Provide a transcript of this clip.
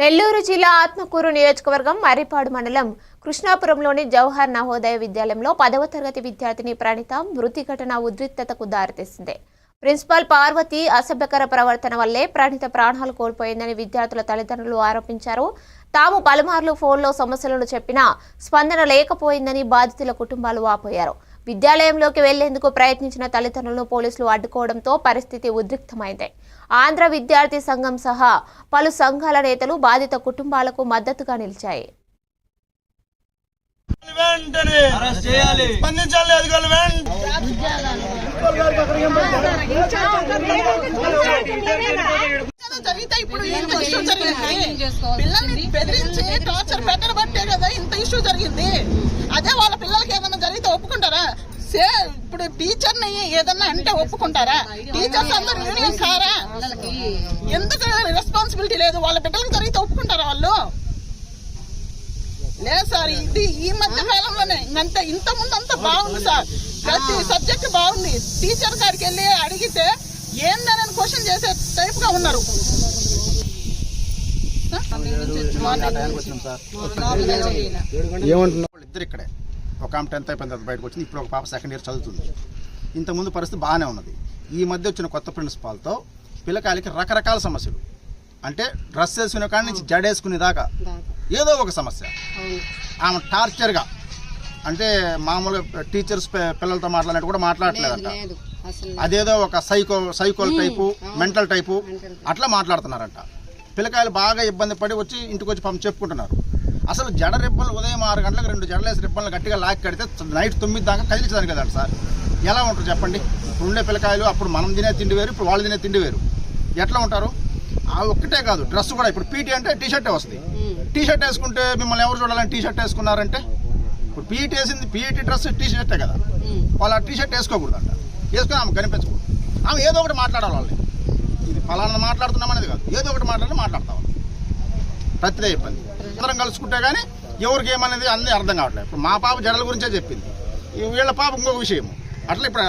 నెల్లూరు జిల్లా ఆత్మకూరు నియోజకవర్గం మర్రిపాడు మండలం కృష్ణాపురంలోని జవహర్ నవోదయ విద్యాలయంలో పదవ తరగతి విద్యార్థిని ప్రణీత మృతి ఘటన ఉద్రిక్తతకు దారితీసింది. ప్రిన్సిపాల్ పార్వతి అసభ్యకర ప్రవర్తన వల్లే ప్రణీత ప్రాణాలు కోల్పోయిందని విద్యార్థుల తల్లిదండ్రులు ఆరోపించారు. తాము పలుమార్లు ఫోన్లో సమస్యలను చెప్పినా స్పందన లేకపోయిందని బాధితుల కుటుంబాలు వాపోయారు. విద్యాలయంలోకి వెళ్ళేందుకు ప్రయత్నించిన తల్లిదండ్రులను పోలీసులు అడ్డుకోవడంతో పరిస్థితి ఉద్రిక్తమైంది. ఆంధ్ర విద్యార్థి సంఘం సహా పలు సంఘాల నేతలు బాధిత కుటుంబాలకు మద్దతుగా నిలిచాయి. జరిగితే ఇప్పుడు ఇంత ఇష్యూ జరిగింది. పిల్లల్ని బెదిరించి టార్చర్ పెట్టబట్టే కదా ఇంత ఇష్యూ జరిగింది. అదే వాళ్ళ పిల్లలకి ఏదైనా జరిగితే ఒప్పుకుంటారా సే ఇప్పుడు టీచర్ ఏదన్నా అంటే ఒప్పుకుంటారా? టీచర్స్ అందరూ యూనియన్ కారా? ఎందుకు రెస్పాన్సిబిలిటీ లేదు? వాళ్ళ బిడ్డలకు జరిగితే ఒప్పుకుంటారా వాళ్ళు? లేదు సార్ ఇది ఈ మధ్య కాలంలోనే ఇంత ఇంత ముందు అంతా బాగుంది సార్. ప్రతి సబ్జెక్ట్ బాగుంది. టీచర్ గారికి వెళ్ళి అడిగితే ఏందని క్వశ్చన్ చేసే టైప్గా ఉన్నారు. ఏమంటున్నారు ఇద్దరు ఇక్కడే ఒక ఆమె టెన్త్ అయిపోయిన తర్వాత బయటకు వచ్చింది. ఇప్పుడు ఒక పాప సెకండ్ ఇయర్ చదువుతుంది. ఇంతకుముందు పరిస్థితి బాగానే ఉన్నది. ఈ మధ్య వచ్చిన కొత్త ప్రిన్సిపాల్తో పిల్లకాయలకి రకరకాల సమస్యలు. అంటే డ్రెస్ వేసుకునే కాడి నుంచి జడేసుకునే దాకా ఏదో ఒక సమస్య. ఆమె టార్చర్గా అంటే మామూలుగా టీచర్స్ పిల్లలతో మాట్లాడినట్టు కూడా మాట్లాడట్లేదంట. అదేదో ఒక సైకో సైకోల్ టైపు మెంటల్ టైపు అట్లా మాట్లాడుతున్నారంట. పిల్లకాయలు బాగా ఇబ్బంది పడి వచ్చి ఇంటికి వచ్చి పంపి చెప్పుకుంటున్నారు. అసలు జడ రిబ్బలు ఉదయం ఆరు గంటలకు రెండు జడలేసి రిబ్బలు గట్టిగా లాక్కి కడితే నైట్ తొమ్మిది దాకా కదిలించదానికి కదండి సార్. ఎలా ఉంటారు చెప్పండి? ఇప్పుడు ఉండే పిల్లకాయలు అప్పుడు మనం తినే తిండి వేరు ఇప్పుడు వాళ్ళు తినే తిండి వేరు. ఎట్లా ఉంటారు? ఆ ఒక్కటే కాదు డ్రెస్ కూడా ఇప్పుడు పీటీ అంటే టీ షర్టే వస్తుంది టీ షర్ట్ వేసుకుంటే మిమ్మల్ని ఎవరు చూడాలని టీ షర్ట్ వేసుకున్నారంటే? ఇప్పుడు పీఈటీ వేసింది పీఈటీ డ్రెస్ టీ షర్టే కదా వాళ్ళు ఆ టీ షర్ట్ వేసుకోకూడదంట. వేసుకుని ఆమె కనిపించకూడదు. ఆమె ఏదో ఒకటి మాట్లాడాలి వాళ్ళని. ఇది ఫలానా మాట్లాడుతున్నాం అనేది కాదు. ఏదో ఒకటి మాట్లాడి మాట్లాడతాం ప్రతిదే ఇబ్బంది. అందరం కలుసుకుంటే కానీ ఎవరికి ఏమనేది అన్నీ అర్థం కావట్లేదు. ఇప్పుడు మా పాప జడల గురించే చెప్పింది. వీళ్ళ పాప ఇంకొక విషయం అట్లా ఇప్పుడు